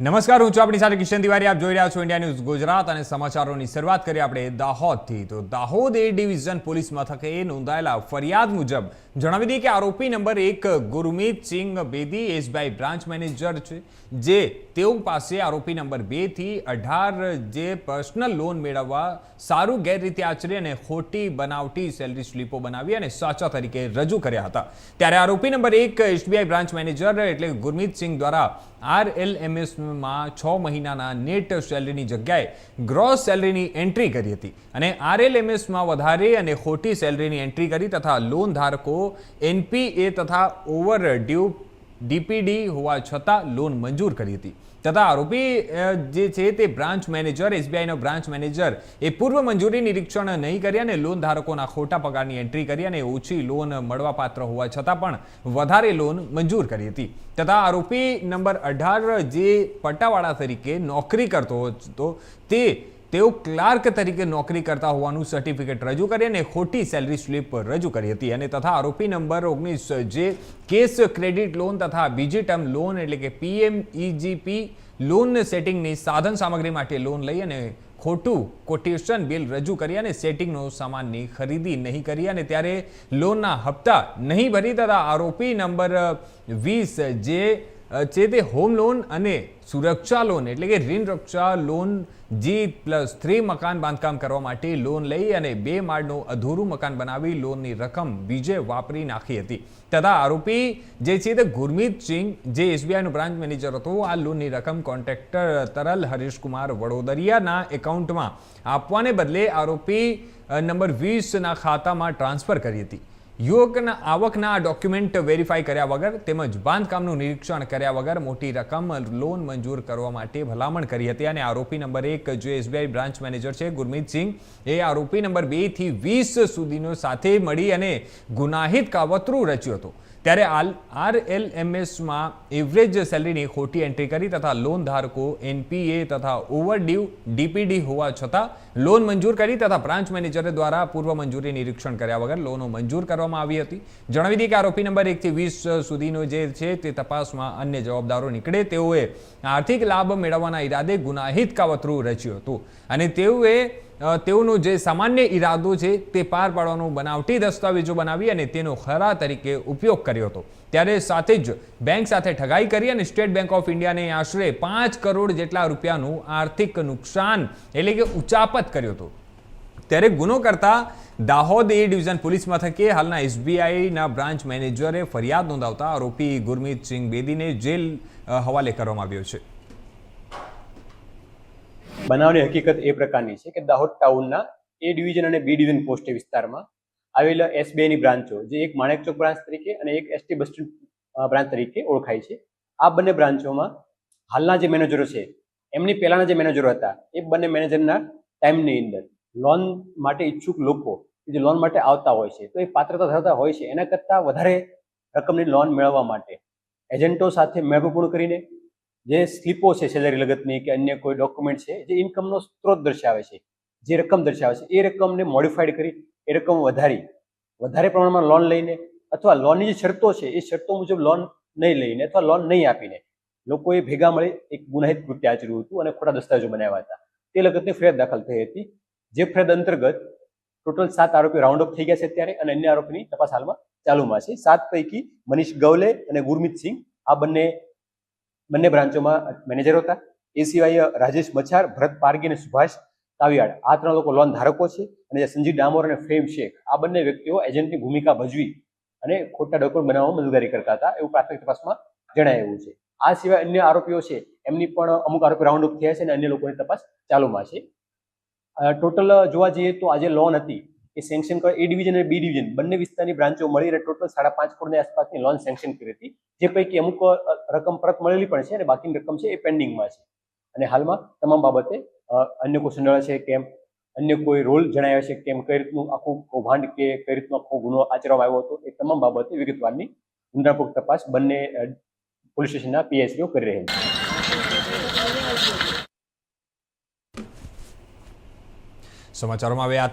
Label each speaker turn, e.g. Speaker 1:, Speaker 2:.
Speaker 1: નમસ્કાર, હું છું આપણી સાથે કિશન તિવારી. આપ જોઈ રહ્યા છો ઇન્ડિયા ન્યૂઝ ગુજરાત અને સમાચારોની શરૂઆત કરીએ આપણે દાહોદથી. તો દાહોદ એ ડિવિઝન પોલીસ મથકે નોંધાયેલા ફરિયાદ મુજબ જણાવી દઈએ કે આરોપી નંબર એક Gurmeet Singh Bedi, SBI branch manager છે, જે તેઓ પાસે આરોપી નંબર બેથી અઢાર જે પર્સનલ લોન મેળવવા સારું ગેરરીતિ આચરી અને ખોટી બનાવટી સેલરી સ્લીપો બનાવી અને સાચા તરીકે રજૂ કર્યા હતા. ત્યારે આરોપી નંબર એક એસબીઆઈ બ્રાન્ચ મેનેજર એટલે ગુરમીત સિંઘ દ્વારા આરએલએમએસમાં છ મહિનાના નેટ સેલરીની જગ્યાએ ગ્રોસ સેલરીની એન્ટ્રી કરી હતી અને આરએલએમએસમાં વધારે અને ખોટી સેલરીની એન્ટ્રી કરી તથા લોન ધારકો એનપીએ તથા ઓવર ડ્યુ ડીપીડી હોવા છતાં લોન મંજૂર કરી હતી. તથા આરોપી જે છે તે બ્રાન્ચ મેનેજર એસબીઆઈનો બ્રાન્ચ મેનેજર, એ પૂર્વ મંજૂરી નિરીક્ષણ નહીં કરી અને લોન ધારકોના ખોટા પગારની એન્ટ્રી કરી અને ઓછી લોન મળવાપાત્ર હોવા છતાં પણ વધારે લોન મંજૂર કરી હતી. તથા આરોપી નંબર અઢાર જે પટ્ટાવાળા તરીકે નોકરી કરતો હતો, તે તેઓ ક્લાર્ક તરીકે નોકરી કરતા હોવાનું સર્ટિફિકેટ રજૂ કરી અને ખોટી સેલરી સ્લિપ રજૂ કરી હતી. અને તથા આરોપી નંબર ઓગણીસ, જે કેસ ક્રેડિટ લોન તથા બીજી ટર્મ લોન એટલે કે પીએમ ઇજીપી લોન સેટિંગની સાધન સામગ્રી માટે લોન લઈ અને ખોટું કોટેશન બિલ રજૂ કરી અને સેટિંગનો સામાનની ખરીદી નહીં કરી. અને ત્યારે લોનના હપ્તા નહીં ભરી તથા આરોપી નંબર વીસ, જે છે તે હોમ લોન અને સુરક્ષા લોન, એટલે કે ઋણ રક્ષા લોન, જી પ્લસ થ્રી મકાન બાંધકામ કરવા માટે લોન લઈ અને બે માળનું અધૂરું મકાન બનાવી લોનની રકમ બીજે વાપરી નાખી હતી. તથા આરોપી જે છે તે ગુરમીત સિંહ, જે એસબીઆઈનો બ્રાન્ચ મેનેજર હતો, આ લોનની રકમ કોન્ટ્રાક્ટર તરલ હરીશકુમાર વડોદરિયાના એકાઉન્ટમાં આપવાને બદલે આરોપી નંબર વીસના ખાતામાં ટ્રાન્સફર કરી હતી. યુવકના આવકના ડોક્યુમેન્ટ વેરીફાઈ કર્યા વગર તેમજ બાંધકામનું નિરીક્ષણ કર્યા વગર મોટી રકમ લોન મંજૂર કરવા માટે ભલામણ કરી હતી. અને આરોપી નંબર એક જે એસબીઆઈ બ્રાન્ચ મેનેજર છે, ગુરમીત સિંહ, એ આરોપી નંબર બેથી વીસ સુધીનો સાથે મળી અને ગુનાહિત કાવતરું રચ્યું હતું. ત્યારે આલ આરએલએમએસમાં એવરેજ સેલરીની ખોટી એન્ટ્રી કરી તથા લોન ધારકો એનપીએ તથા ઓવરડ્યુ ડીપીડી હોવા છતાં લોન મંજૂર કરી તથા બ્રાન્ચ મેનેજર દ્વારા પૂર્વ મંજૂરી નિરીક્ષણ કર્યા વગર લોનો મંજૂર કરવામાં આવી હતી. જણાવી દઈએ કે આરોપી નંબર એકથી વીસ સુધીનો જે છે તે તપાસમાં અન્ય જવાબદારો નીકળે. તેઓએ આર્થિક લાભ મેળવવાના ઈરાદે ગુનાહિત કાવતરું રચ્યું હતું અને તેઓએ તેઓનો જે સામાન્ય ઈરાદો છે તે પાર પાડવાનો બનાવટી દસ્તાવેજો બનાવી અને તેનો ખરા તરીકે ઉપયોગ કર્યો હતો. ત્યારે સાથે જ બેંક સાથે ઠગાઈ કરી અને સ્ટેટ બેંક ઓફ ઇન્ડિયાને આશરે પાંચ કરોડ જેટલા રૂપિયાનું આર્થિક નુકસાન એટલે કે ઉચાપત કર્યો હતો. ત્યારે ગુનો કરતા દાહોદ એ ડિવિઝન પોલીસ મથકે હાલના એસબીઆઈના બ્રાન્ચ મેનેજરે ફરિયાદ નોંધાવતા આરોપી ગુરમીત સિંહ બેદીને જેલ હવાલે કરવામાં આવ્યો છે.
Speaker 2: બનાવની હકીકત એ પ્રકારની છે કે દાહોદ ટાઉનના એ ડિવિઝન અને બી ડિવિઝન પોસ્ટ વિસ્તારમાં. આવેલા એસબીઆઈની બ્રાન્ચો, જે એક માણેક ચોક બ્રાન્ચ તરીકે અને એક એસટી બસ બ્રાન્ચ તરીકે ઓળખાય છે. આ બંને બ્રાન્ચોમાં હાલના જે મેનેજરો છે, એમની પહેલાના જે મેનેજરો હતા, એ બંને મેનેજરના ટાઈમની અંદર લોન માટે ઈચ્છુક લોકો જે લોન માટે આવતા હોય છે, તો એ પાત્રતા ધરાવતા હોય છે, એના કરતાં વધારે રકમની લોન મેળવવા માટે એજન્ટો સાથે મેળવપૂર્ણ કરીને જે સ્લીપો છે સેલરી લગતની કે અન્ય કોઈ ડોક્યુમેન્ટ છે, જે ઇન્કમનો સ્ત્રોત દર્શાવે છે, જે રકમ દર્શાવે છે, એ રકમને મોડિફાઈડ કરી, એ રકમ વધારી. વધારે પ્રમાણમાં લોન લઈને અથવા લોનની જે શરતો છે, એ શરતો મુજબ લોન નહીં લઈને અથવા લોન નહીં આપીને લોકોએ ભેગા મળી એક ગુનાહિત કૃત્ય આચર્યું હતું અને ખોટા દસ્તાવેજો બનાવ્યા હતા. તે લગતની ફરિયાદ દાખલ થઈ હતી. જે ફરિયાદ અંતર્ગત ટોટલ સાત આરોપી રાઉન્ડ અપ થઈ ગયા છે અત્યારે અને અન્ય આરોપીની તપાસ હાલમાં ચાલુમાં છે. સાત પૈકી મનીષ ગવલે અને ગુરમીત સિંહ, આ બંને બંને બ્રાન્ચોમાં મેનેજર હતા. એ સિવાય રાજેશ મચ્છાર ભરત પારગી અને સુભાષ તાવિયાડ આ ત્રણ લોકો લોન ધારકો છે અને સંજીવ ડામોર અને ફેમ શેખ. આ બંને વ્યક્તિઓ એજન્ટની ભૂમિકા ભજવી અને ખોટા ડોક્યુમેન્ટ બનાવવામાં મદદગારી કરતા હતા એવું પ્રાથમિક તપાસમાં જણાયું છે. આ સિવાય અન્ય આરોપીઓ છે, એમની પણ અમુક આરોપી રાઉન્ડ અપ થયા છે અને અન્ય લોકોની તપાસ ચાલુમાં છે. ટોટલ જોવા જઈએ તો આજે લોન હતી એ સેન્કશન એ ડિવિઝન અને બી ડિવિઝન બંને વિસ્તારની બ્રાન્ચો મળી અને ટોટલ સાડા પાંચ કરોડની આસપાસની લોન સેન્કશન કરી હતી. જે પૈકી અમુક રકમ પરત મળેલી પણ છે અને બાકીની રકમ છે એ પેન્ડિંગમાં છે. અને હાલમાં તમામ બાબતે અન્ય કોઈ સંડોળા છે કેમ? અન્ય કોઈ રોલ જણાવ્યા છે કેમ? કઈ રીતનું આખું કૌભાંડ કે કઈ રીતનો આખો ગુનો આચરવામાં આવ્યો હતો એ તમામ બાબતે વિગતવારની ઊંડાણપૂર્વક તપાસ બંને પોલીસ સ્ટેશનના પીએસસીઓ કરી રહ્યા છે.
Speaker 1: સમાચારોમાં હવે આ